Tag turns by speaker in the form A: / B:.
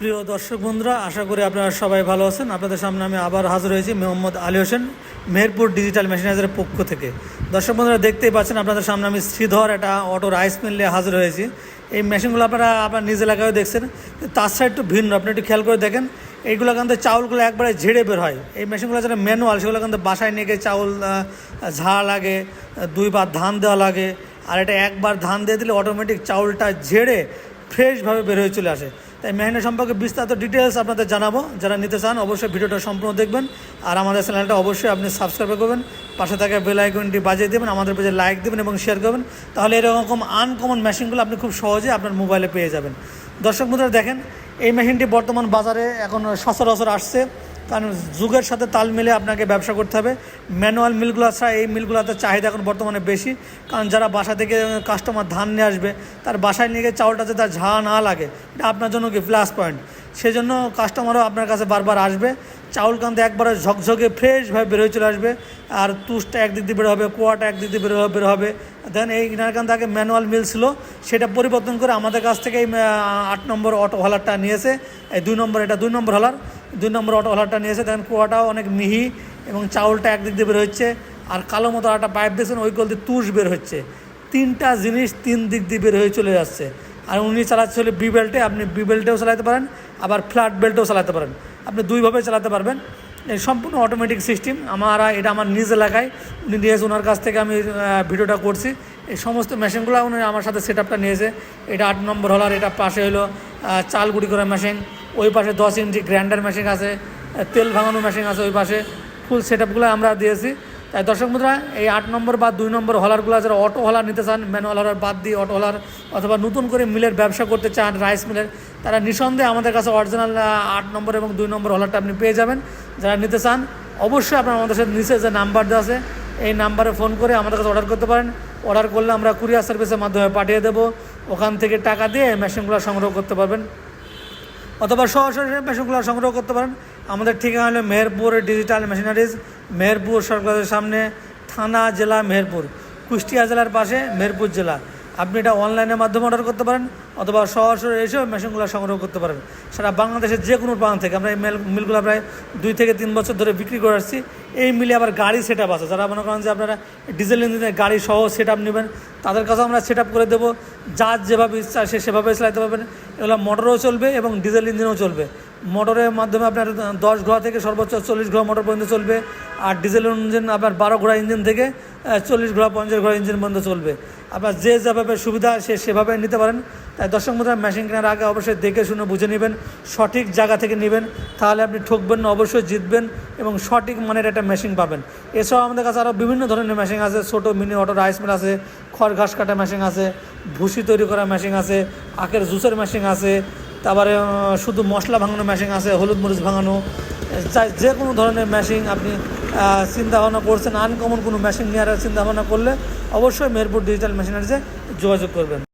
A: প্রিয় দর্শক বন্ধুরা, আশা করি আপনারা সবাই ভালো আছেন। আপনাদের সামনে আমি আবার হাজির হয়েছি মোহাম্মদ আলী হোসেন মেহেরপুর ডিজিটাল মেশিনাইজারের পক্ষ থেকে। দর্শক বন্ধুরা, দেখতেই পাচ্ছেন আপনাদের সামনে আমি শ্রীধর একটা অটো রাইস মিল নিয়ে হাজির হয়েছি। এই মেশিনগুলো আপনারা আপনার নিজ এলাকায় দেখছেন তার সাইড একটু ভিন্ন। আপনি একটু খেয়াল করে দেখেন, এইগুলো কিন্তু চাউলগুলো একবারে ঝেড়ে বের হয়। এই মেশিনগুলো যারা ম্যানুয়াল, সেগুলো কিন্তু বাসায় নিয়ে গিয়ে চাউল ঝাড়া লাগে, দুইবার ধান দেওয়া লাগে, আর এটা একবার ধান দিয়ে দিলে অটোমেটিক চাউলটা ঝেড়ে ফ্রেশভাবে বের হয়ে চলে আসে। তাই মেহনত সম্পর্কে বিস্তারিত ডিটেলস আপনাদের জানাব। যারা নিতে চান, অবশ্যই ভিডিওটা সম্পূর্ণ দেখবেন। আর আমাদের চ্যানেলটা অবশ্যই আপনি সাবস্ক্রাইব করবেন। পাশে থাকা বেল আইকনটি বাজিয়ে দেবেন, আমাদের পেজে লাইক দেবেন এবং শেয়ার করবেন। তাহলে এরকম আনকমন মেশিনগুলো আপনি খুব সহজে আপনার মোবাইলে পেয়ে যাবেন। দর্শক বন্ধুরা, দেখেন, এই মেশিনটি বর্তমান বাজারে এখন সচরাচর আসছে। কারণ যুগের সাথে তাল মিলে আপনাকে ব্যবসা করতে হবে। ম্যানুয়াল মিলগুলো ছাড়া এই মিলগুলোতে চাহিদা এখন বর্তমানে বেশি। কারণ যারা বাসা থেকে কাস্টমার ধান নিয়ে আসবে, তার বাসায় নিয়ে গিয়ে চাউলটা যাতে তার ঝা না লাগে, এটা আপনার জন্য কি প্লাস পয়েন্ট সেজন্য কাস্টমারও আপনার কাছে বারবার আসবে। চাউল কান্তে একবারে ঝকঝকে ফ্রেশভাবে বের হয়ে চলে আসবে। আর তুষটা একদিক দিয়ে বের হবে কোয়াটা একদিক দিয়ে বের বের হবে। দেন এই নারকান্ত আগে ম্যানুয়াল মিল ছিল, সেটা পরিবর্তন করে আমাদের কাছ থেকে এই আট নম্বর অটো হলারটা নিয়েছে। এই দুই নম্বর, এটা দুই নম্বর হলার দুই নম্বর অটো হলারটা নিয়েছে দেন কুয়াটাও অনেক মিহি এবং চাউলটা একদিক দিয়ে বের হচ্ছে। আর কালো মতো একটা পাইপ দিয়েছেন ওই গল দিয়ে তুষ বের হচ্ছে। তিনটা জিনিস তিন দিক দিয়ে বের হয়ে চলে যাচ্ছে। আর উনি চালাচ্ছে হলে বি বেল্টে আপনি বি বেল্টেও চালাতে পারেন, আবার ফ্ল্যাট বেল্টেও চালাতে পারেন। আপনি দুইভাবে চালাতে পারবেন। এই সম্পূর্ণ অটোমেটিক সিস্টেম আমার এটা আমার নিজ এলাকায়, উনি নিয়েছে, ওনার কাছ থেকে আমি ভিডিওটা করছি। এই সমস্ত মেশিনগুলো উনি আমার সাথে সেট আপটা নিয়েছে। এটা আট নম্বর হলার, এটা পাশে হলো চাল গুঁড়ি করা মেশিন ওই পাশে দশ ইঞ্চি গ্র্যান্ডার মেশিন আছে তেল ভাঙানো মেশিন আছে ওই পাশে। ফুল সেট আমরা দিয়েছি। তাই দর্শক মুদ্রা, এই আট নম্বর বা দুই নম্বর হলারগুলো যারা অটো হলার নিতে চান ম্যানুয়াল হলার বাদ দিয়ে অটো হলার অথবা নতুন করে মিলের ব্যবসা করতে চান রাইস মিলের তারা নিঃসন্দেহে আমাদের কাছে অরিজিনাল আট নম্বর এবং দুই নম্বর হলারটা আপনি পেয়ে যাবেন। যারা নিতে চান, অবশ্যই আপনার আমাদের সাথে নিচে যে নাম্বার দেওয়া আছে, এই নাম্বারে ফোন করে আমাদের কাছে অর্ডার করতে পারেন। অর্ডার করলে আমরা কুরিয়ার সার্ভিসের মাধ্যমে পাঠিয়ে দেবো। ওখান থেকে টাকা দিয়ে মেশিনগুলো সংগ্রহ করতে পারবেন। অথবা সরাসরি মেশিনগুলো সংগ্রহ করতে পারেন। আমাদের ঠিকানা হলো মেহেরপুর ডিজিটাল মেশিনারিজ, মেহেরপুর সরকারের সামনে থানা জেলা মেহেরপুর, কুষ্টিয়া জেলার পাশে মেহেরপুর জেলা। আপনি এটা অনলাইনের মাধ্যমে অর্ডার করতে পারেন। অথবা সরাসরি এসেও মেশিনগুলো সংগ্রহ করতে পারেন সারা বাংলাদেশের যে কোনো প্রান্ত থেকে আমরা এই মেল মিলগুলো প্রায় দুই থেকে তিন বছর ধরে বিক্রি করে আসছি। এই মিলে আবার গাড়ি সেট আপ আছে। যারা মনে করেন যে আপনারা ডিজেল ইঞ্জিনের গাড়ি সহ সেট আপ নেবেন, তাদের কাছে আমরা সেট আপ করে দেবো। যার যেভাবে ইচ্ছা সে সেভাবে চালাতে পারবেন। এগুলো মোটরও চলবে এবং ডিজেল ইঞ্জিনও চলবে। মোটরের মাধ্যমে আপনার দশ ঘোড়া থেকে সর্বোচ্চ চল্লিশ ঘোড়া মোটর পর্যন্ত চলবে। আর ডিজেল ইঞ্জিন আপনার বারো ঘোড়া ইঞ্জিন থেকে চল্লিশ ঘোড়া পঞ্চাশ ঘোড়া ইঞ্জিন পর্যন্ত চলবে। আপনার যে যেভাবে সুবিধা সে সেভাবে নিতে পারেন। দর্শক মুদ্রা মেশিন কেনার আগে অবশ্যই দেখে শুনে বুঝে নেবেন, সঠিক জায়গা থেকে নেবেন, তাহলে আপনি ঠকবেন না, অবশ্যই জিতবেন এবং সঠিক মানের একটা মেশিন পাবেন। এছাড়াও আমাদের কাছে আরও বিভিন্ন ধরনের মেশিন আছে, ছোটো মিনি অটো রাইস মিল আছে, খড় ঘাস কাটা মেশিন আছে, ভুসি তৈরি করা মেশিন আছে, আখের জুসের মেশিন আছে, তারপরে শুধু মশলা ভাঙানো মেশিন আছে, হলুদ মরিচ ভাঙানো চাই যে কোনো ধরনের মেশিন আপনি চিন্তা ভাবনা করছেন আনকমন কোনো মেশিন নেওয়ার চিন্তা ভাবনা করলে অবশ্যই মেহেরপুর ডিজিটাল মেশিনারিজে যোগাযোগ করবেন।